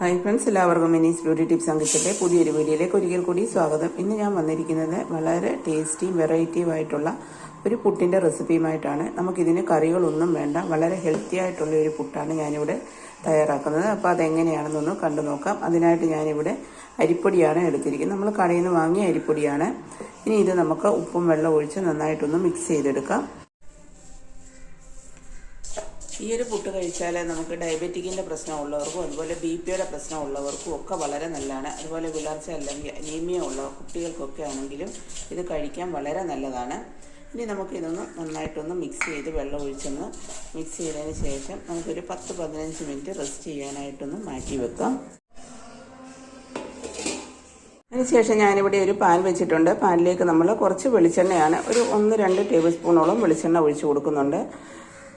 Hi friends എല്ലാവർക്കും മിനീസ് beauty tips അങ്കിച്ചിന്റെ പുതിയൊരു വീഡിയോയിലേക്ക് ഒരിക്കൽ കൂടി സ്വാഗതം. ഇന്ന് ഞാൻ വന്നിരിക്കുന്നത് വളരെ ടേസ്റ്റിയും വെറൈറ്റിയും ആയിട്ടുള്ള ഒരു പുട്ടിന്റെ റെസിപ്പിയുമായിട്ടാണ് നമുക്കിതിന് കറികളൊന്നും വേണ്ട വളരെ ഹെൽത്തി ആയിട്ടുള്ള ഒരു പുട്ടാണ് ഞാനിവിടെ തയ്യാറാക്കുന്നത്. അപ്പോൾ അതെങ്ങനെയാണെന്നൊന്ന് കണ്ടു നോക്കാം. അതിനായിട്ട് ഞാനിവിടെ അരിപ്പൊടിയാണ് എടുത്തിരിക്കുന്നത്. നമ്മൾ കടയിൽ നിന്ന് വാങ്ങിയ അരിപ്പൊടിയാണ്. ഇനി ഇത് നമുക്ക് ഉപ്പും വെള്ളം ഒഴിച്ച് നന്നായിട്ടൊന്ന് മിക്സ് ചെയ്തെടുക്കാം. ഒരു പുട്ട് കഴിച്ചാൽ നമുക്ക് ഡയബറ്റിക്കിന്റെ പ്രശ്നമുള്ളവർക്കും അതുപോലെ ബി പിയുടെ പ്രശ്നമുള്ളവർക്കും ഒക്കെ വളരെ നല്ലതാണ്. അതുപോലെ വിളർച്ച അല്ലെങ്കിൽ അനീമിയ ഉള്ള കുട്ടികൾക്കൊക്കെ ആണെങ്കിലും ഇത് കഴിക്കാൻ വളരെ നല്ലതാണ്. ഇനി നമുക്കിതൊന്ന് നന്നായിട്ടൊന്ന് മിക്സ് ചെയ്ത് വെള്ളം ഒഴിച്ചൊന്ന് മിക്സ് ചെയ്തതിന് ശേഷം നമുക്കൊരു പത്ത് പതിനഞ്ച് മിനിറ്റ് റെസ്റ്റ് ചെയ്യാനായിട്ടൊന്ന് മാറ്റി വെക്കാം. അതിനുശേഷം ഞാനിവിടെ ഒരു പാൻ വെച്ചിട്ടുണ്ട്. പാനിലേക്ക് നമ്മൾ കുറച്ച് വെളിച്ചെണ്ണയാണ് ഒരു ഒന്ന് രണ്ട് ടേബിൾ സ്പൂണോളം വെളിച്ചെണ്ണ ഒഴിച്ചു കൊടുക്കുന്നുണ്ട്.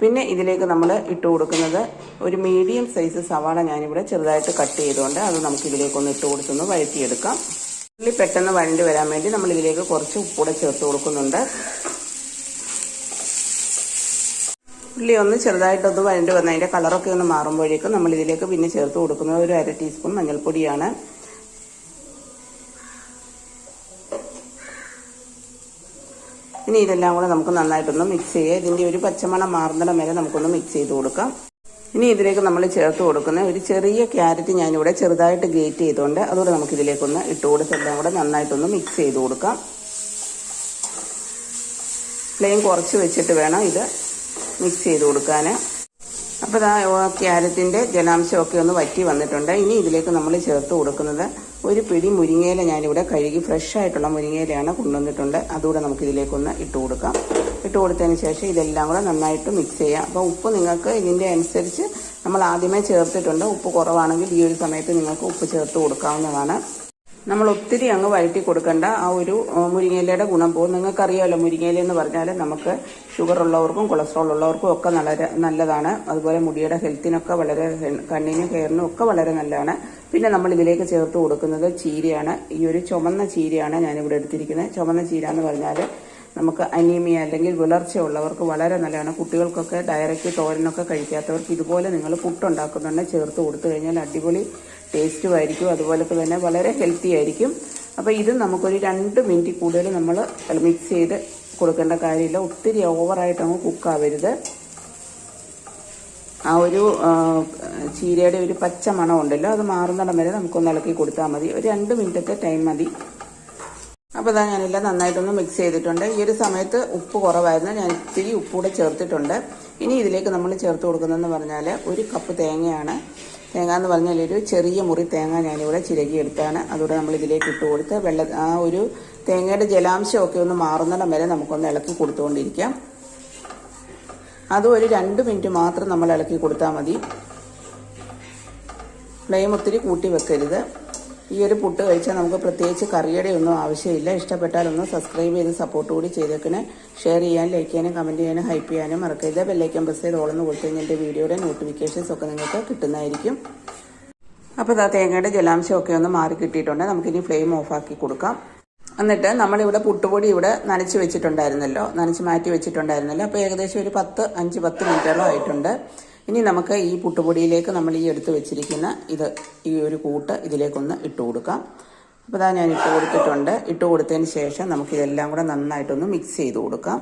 പിന്നെ ഇതിലേക്ക് നമ്മൾ ഇട്ട് കൊടുക്കുന്നത് ഒരു മീഡിയം സൈസ് സവാള ഞാനിവിടെ ചെറുതായിട്ട് കട്ട് ചെയ്തുകൊണ്ട് അത് നമുക്ക് ഇതിലേക്കൊന്ന് ഇട്ട് കൊടുത്തൊന്ന് വഴറ്റിയെടുക്കാം. ഉള്ളി പെട്ടെന്ന് വഴണ്ടി വരാൻ വേണ്ടി നമ്മൾ ഇതിലേക്ക് കുറച്ച് ഉപ്പൂടെ ചേർത്ത് കൊടുക്കുന്നുണ്ട്. ഉള്ളി ഒന്ന് ചെറുതായിട്ടൊന്ന് വഴണ്ടി വന്ന് അതിന്റെ കളറൊക്കെ ഒന്ന് മാറുമ്പോഴേക്കും നമ്മൾ ഇതിലേക്ക് പിന്നെ ചേർത്ത് കൊടുക്കുന്നത് ഒരു അര ടീസ്പൂൺ മഞ്ഞൾപ്പൊടിയാണ്. ഇനി ഇതെല്ലാം കൂടെ നമുക്ക് നന്നായിട്ടൊന്ന് മിക്സ് ചെയ്യുക. ഇതിന്റെ ഒരു പച്ചമണം മാറുന്നിടം വരെ നമുക്കൊന്ന് മിക്സ് ചെയ്ത് കൊടുക്കാം. ഇനി ഇതിലേക്ക് നമ്മൾ ചേർത്ത് കൊടുക്കുന്ന ഒരു ചെറിയ ക്യാരറ്റ് ഞാനിവിടെ ചെറുതായിട്ട് ഗ്രേറ്റ് ചെയ്തുകൊണ്ട് അതുകൂടെ നമുക്ക് ഇതിലേക്കൊന്ന് ഇട്ട് കൊടുത്ത് എല്ലാം കൂടെ നന്നായിട്ടൊന്ന് മിക്സ് ചെയ്ത് കൊടുക്കാം. ഫ്ലെയിം കുറച്ച് വെച്ചിട്ട് വേണം ഇത് മിക്സ് ചെയ്ത് കൊടുക്കാൻ അപ്പോൾ ഇതാ ക്യാരറ്റിന്റെ ജലാംശമൊക്കെ ഒന്ന് വറ്റി വന്നിട്ടുണ്ട്. ഇനി ഇതിലേക്ക് നമ്മൾ ചേർത്ത് കൊടുക്കുന്നത് ഒരു പിടി മുരിങ്ങയില ഞാനിവിടെ കഴുകി ഫ്രഷ് ആയിട്ടുള്ള മുരിങ്ങയിലയാണ് കൊണ്ടുവന്നിട്ടുണ്ട്. അതുകൂടെ നമുക്ക് ഇതിലേക്കൊന്ന് ഇട്ട് കൊടുക്കാം. ഇട്ട് കൊടുത്തതിന് ശേഷം ഇതെല്ലാം കൂടെ നന്നായിട്ട് മിക്സ് ചെയ്യാം. അപ്പോൾ ഉപ്പ് നിങ്ങൾക്ക് ഇതിന്റെ അനുസരിച്ച് നമ്മൾ ആദ്യമേ ചേർത്തിട്ടുണ്ട്. ഉപ്പ് കുറവാണെങ്കിൽ ഈ ഒരു സമയത്ത് നിങ്ങൾക്ക് ഉപ്പ് ചേർത്ത് കൊടുക്കാവുന്നതാണ്. നമ്മൾ ഒത്തിരി അങ്ങ് വഴറ്റി കൊടുക്കേണ്ട. ആ ഒരു മുരിങ്ങയിലയുടെ ഗുണം പോകും. നിങ്ങൾക്കറിയാമല്ലോ മുരിങ്ങയില എന്ന് പറഞ്ഞാൽ നമുക്ക് ഷുഗർ ഉള്ളവർക്കും കൊളസ്ട്രോൾ ഉള്ളവർക്കും ഒക്കെ വളരെ നല്ലതാണ്. അതുപോലെ മുടിയുടെ ഹെൽത്തിനൊക്കെ വളരെ കണ്ണിനും ഹെയറിനും ഒക്കെ വളരെ നല്ലതാണ്. പിന്നെ നമ്മൾ ഇതിലേക്ക് ചേർത്ത് കൊടുക്കുന്നത് ചീരയാണ്. ഈ ഒരു ചുമന്ന ചീരയാണ് ഞാനിവിടെ എടുത്തിരിക്കുന്നത്. ചുമന്ന ചീര എന്ന് പറഞ്ഞാൽ നമുക്ക് അനീമിയ അല്ലെങ്കിൽ വിളർച്ച ഉള്ളവർക്ക് വളരെ നല്ലതാണ്. കുട്ടികൾക്കൊക്കെ ഡയറക്റ്റ് തോരനൊക്കെ കഴിക്കാത്തവർക്ക് ഇതുപോലെ നിങ്ങൾ പുട്ടുണ്ടാക്കുന്നുണ്ടെങ്കിൽ ചേർത്ത് കൊടുത്തു കഴിഞ്ഞാൽ അടിപൊളി ടേസ്റ്റും ആയിരിക്കും അതുപോലെ തന്നെ വളരെ ഹെൽത്തി ആയിരിക്കും. അപ്പോൾ ഇത് നമുക്കൊരു രണ്ട് മിനിറ്റ് കൂടുതൽ നമ്മൾ മിക്സ് ചെയ്ത് കൊടുക്കേണ്ട കാര്യമില്ല. ഒത്തിരി ഓവറായിട്ട് അങ്ങ് കുക്കാവരുത് ആ ഒരു ചീരയുടെ ഒരു പച്ച മണം ഉണ്ടല്ലോ അത് മാറുന്നിടം വരെ നമുക്കൊന്ന് ഇളക്കി കൊടുത്താൽ മതി. ഒരു രണ്ട് മിനിറ്റത്തെ ടൈം മതി. അപ്പോൾ ഇതാ ഞാനെല്ലാം നന്നായിട്ടൊന്ന് മിക്സ് ചെയ്തിട്ടുണ്ട്. ഈ ഒരു സമയത്ത് ഉപ്പ് കുറവായിരുന്നു. ഞാൻ ഇത്തിരി ഉപ്പ് കൂടെ ചേർത്തിട്ടുണ്ട്. ഇനി ഇതിലേക്ക് നമ്മൾ ചേർത്ത് കൊടുക്കുന്നതെന്ന് പറഞ്ഞാൽ ഒരു കപ്പ് തേങ്ങയാണ്. തേങ്ങ എന്ന് പറഞ്ഞാൽ ഒരു ചെറിയ മുറി തേങ്ങ ഞാനിവിടെ ചിരകി എടുത്താണ്. അതുകൂടെ നമ്മൾ ഇതിലേക്ക് ഇട്ട് കൊടുത്ത് വെള്ള ആ ഒരു തേങ്ങയുടെ ജലാംശമൊക്കെ ഒന്ന് മാറുന്നിടം വരെ നമുക്കൊന്ന് ഇളക്കി കൊടുത്തുകൊണ്ടിരിക്കാം. അതും ഒരു രണ്ട് മിനിറ്റ് മാത്രം നമ്മൾ ഇളക്കി കൊടുത്താൽ മതി. ഫ്ലെയിം ഒത്തിരി കൂട്ടി വെക്കരുത്. ഈ ഒരു പുട്ട് കഴിച്ചാൽ നമുക്ക് പ്രത്യേകിച്ച് കറിയുടെ ഒന്നും ആവശ്യമില്ല. ഇഷ്ടപ്പെട്ടാൽ ഒന്ന് സബ്സ്ക്രൈബ് ചെയ്ത് സപ്പോർട്ട് കൂടി ചെയ്തേക്കണേ. ഷെയർ ചെയ്യാൻ ലൈക്ക് ചെയ്യാനും കമന്റ് ചെയ്യാനും ഹൈപ്പ് ചെയ്യാനും മറക്കരുത്. ബെല്ലൈക്കൻ പ്രസ് ചെയ്ത് ഓളെന്ന് കൊടുത്തു കഴിഞ്ഞാൽ എന്റെ വീഡിയോയുടെ നോട്ടിഫിക്കേഷൻസ് ഒക്കെ നിങ്ങൾക്ക് കിട്ടുന്നതായിരിക്കും. അപ്പോൾ ഇതാ തേങ്ങയുടെ ജലാംശമൊക്കെ ഒന്ന് മാറി കിട്ടിയിട്ടുണ്ട്. നമുക്കിനി ഫ്ലെയിം ഓഫാക്കി കൊടുക്കാം. എന്നിട്ട് നമ്മളിവിടെ പുട്ടുപൊടി ഇവിടെ നനച്ച് വെച്ചിട്ടുണ്ടായിരുന്നല്ലോ. നനച്ച് മാറ്റി വെച്ചിട്ടുണ്ടായിരുന്നല്ലോ. അപ്പോൾ ഏകദേശം ഒരു പത്ത് അഞ്ച് പത്ത് മിനിറ്റോളം ആയിട്ടുണ്ട്. ഇനി നമുക്ക് ഈ പുട്ടുപൊടിയിലേക്ക് നമ്മൾ ഈ എടുത്ത് വെച്ചിരിക്കുന്ന ഇത് ഈ ഒരു കൂട്ട് ഇതിലേക്കൊന്ന് ഇട്ട് കൊടുക്കാം. അപ്പോൾ ഞാൻ ഇട്ട് കൊടുത്തിട്ടുണ്ട്. ഇട്ട് കൊടുത്തതിന് ശേഷം നമുക്കിതെല്ലാം കൂടെ നന്നായിട്ടൊന്ന് മിക്സ് ചെയ്ത് കൊടുക്കാം.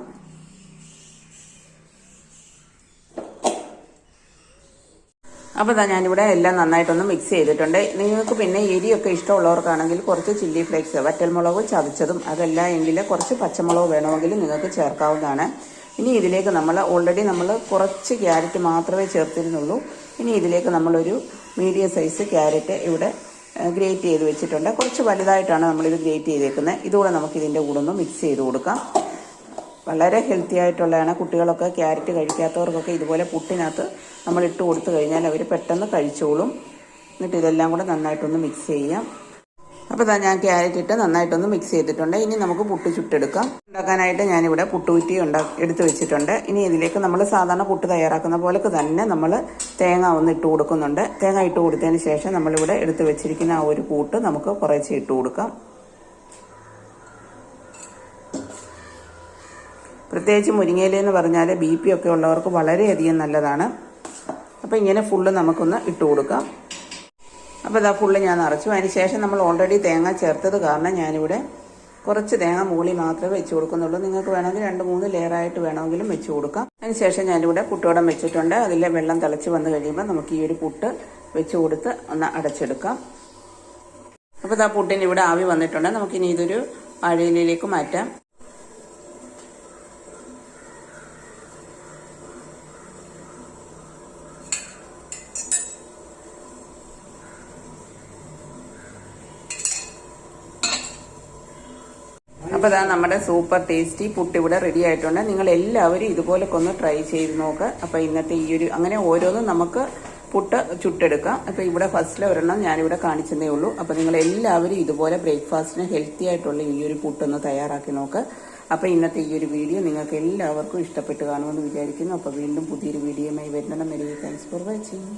അപ്പോൾ ഇതാ ഞാനിവിടെ എല്ലാം നന്നായിട്ടൊന്ന് മിക്സ് ചെയ്തിട്ടുണ്ട്. നിങ്ങൾക്ക് പിന്നെ എരിയൊക്കെ ഇഷ്ടമുള്ളവർക്കാണെങ്കിൽ കുറച്ച് ചില്ലി ഫ്ലേക്സ് വറ്റൽമുളക് ചതച്ചതും അതല്ല എങ്കിൽ കുറച്ച് പച്ചമുളക് വേണമെങ്കിൽ നിങ്ങൾക്ക് ചേർക്കാവുന്നതാണ്. ഇനി ഇതിലേക്ക് നമ്മൾ ഓൾറെഡി നമ്മൾ കുറച്ച് ക്യാരറ്റ് മാത്രമേ ചേർത്തിരുന്നുള്ളൂ. ഇനി ഇതിലേക്ക് നമ്മളൊരു മീഡിയം സൈസ് ക്യാരറ്റ് ഇവിടെ ഗ്രേറ്റ് ചെയ്ത് വെച്ചിട്ടുണ്ട്. കുറച്ച് വലുതായിട്ടാണ് നമ്മളിത് ഗ്രേറ്റ് ചെയ്തേക്കുന്നത് ഇതുകൂടെ നമുക്ക് ഇതിന്റെ കൂടെ ഒന്ന് മിക്സ് ചെയ്ത് കൊടുക്കാം. വളരെ ഹെൽത്തി ആയിട്ടുള്ളതാണ്. കുട്ടികളൊക്കെ ക്യാരറ്റ് കഴിക്കാത്തവർക്കൊക്കെ ഇതുപോലെ പുട്ടിനകത്ത് നമ്മൾ ഇട്ട് കൊടുത്തു കഴിഞ്ഞാൽ അവർ പെട്ടെന്ന് കഴിച്ചോളും. എന്നിട്ട് ഇതെല്ലാം കൂടെ നന്നായിട്ടൊന്ന് മിക്സ് ചെയ്യാം. അപ്പോൾ ഇതാ ഞാൻ ക്യാരറ്റ് ഇട്ട് നന്നായിട്ടൊന്ന് മിക്സ് ചെയ്തിട്ടുണ്ട്. ഇനി നമുക്ക് പുട്ട് ചുട്ടെടുക്കാം. ഉണ്ടാക്കാനായിട്ട് ഞാനിവിടെ പുട്ടുകുറ്റി ഉണ്ടാ എടുത്ത് വെച്ചിട്ടുണ്ട്. ഇനി ഇതിലേക്ക് നമ്മൾ സാധാരണ പുട്ട് തയ്യാറാക്കുന്ന പോലെ തന്നെ നമ്മൾ തേങ്ങ ഒന്ന് ഇട്ട് കൊടുക്കുന്നുണ്ട്. തേങ്ങ ഇട്ട് കൊടുത്തതിന് ശേഷം നമ്മളിവിടെ എടുത്ത് വെച്ചിരിക്കുന്ന ആ ഒരു കൂട്ട് നമുക്ക് കുറേശ്ശെ ഇട്ട് കൊടുക്കാം. പ്രത്യേകിച്ച് മുരിങ്ങയില എന്ന് പറഞ്ഞാൽ ബി പി ഒക്കെ ഉള്ളവർക്ക് വളരെയധികം നല്ലതാണ്. അപ്പോൾ ഇങ്ങനെ ഫുള്ള് നമുക്കൊന്ന് ഇട്ട് കൊടുക്കാം. അപ്പോൾ ഇതാ ഫുള്ള് ഞാൻ നിറച്ചു. അതിന് ശേഷം നമ്മൾ ഓൾറെഡി തേങ്ങ ചേർത്തത് കാരണം ഞാനിവിടെ കുറച്ച് തേങ്ങ മൂളി മാത്രമേ വെച്ച് കൊടുക്കുന്നുള്ളൂ. നിങ്ങൾക്ക് വേണമെങ്കിൽ രണ്ട് മൂന്ന് ലെയറായിട്ട് വേണമെങ്കിലും വെച്ച് കൊടുക്കാം. അതിനുശേഷം ഞാനിവിടെ പുട്ടോടം വെച്ചിട്ടുണ്ട്. അതിലെ വെള്ളം തിളച്ച് വന്ന് കഴിയുമ്പോൾ നമുക്ക് ഈ ഒരു പുട്ട് വെച്ച് കൊടുത്ത് ഒന്ന് അടച്ചെടുക്കാം. അപ്പോൾ ഇതാ പുട്ടിന് ഇവിടെ ആവി വന്നിട്ടുണ്ട്. നമുക്കിനി ഇതൊരു അഴയിലേക്ക് മാറ്റാം. അപ്പോൾ ഇതാ നമ്മുടെ സൂപ്പർ ടേസ്റ്റി പുട്ട് ഇവിടെ റെഡി ആയിട്ടുണ്ട്. നിങ്ങൾ എല്ലാവരും ഇതുപോലൊക്കെ ഒന്ന് ട്രൈ ചെയ്ത് നോക്കുക അപ്പോൾ ഇന്നത്തെ ഈ ഒരു അങ്ങനെ ഓരോന്നും നമുക്ക് പുട്ട് ചുട്ടെടുക്കാം. അപ്പോൾ ഇവിടെ ഫസ്റ്റിലെ ഒരെണ്ണം ഞാനിവിടെ കാണിച്ചതേ ഉള്ളൂ. അപ്പോൾ നിങ്ങൾ എല്ലാവരും ഇതുപോലെ ബ്രേക്ക്ഫാസ്റ്റിന് ഹെൽത്തി ആയിട്ടുള്ള ഈ ഒരു പുട്ടൊന്ന് തയ്യാറാക്കി നോക്കുക അപ്പോൾ ഇന്നത്തെ ഈ ഒരു വീഡിയോ നിങ്ങൾക്ക് എല്ലാവർക്കും ഇഷ്ടപ്പെട്ട് കാണുമെന്ന് വിചാരിക്കുന്നു. അപ്പോൾ വീണ്ടും പുതിയൊരു വീഡിയോയുമായി വരുന്നിടം മെരി താങ്ക്സ് ഫോർ വാച്ചിങ്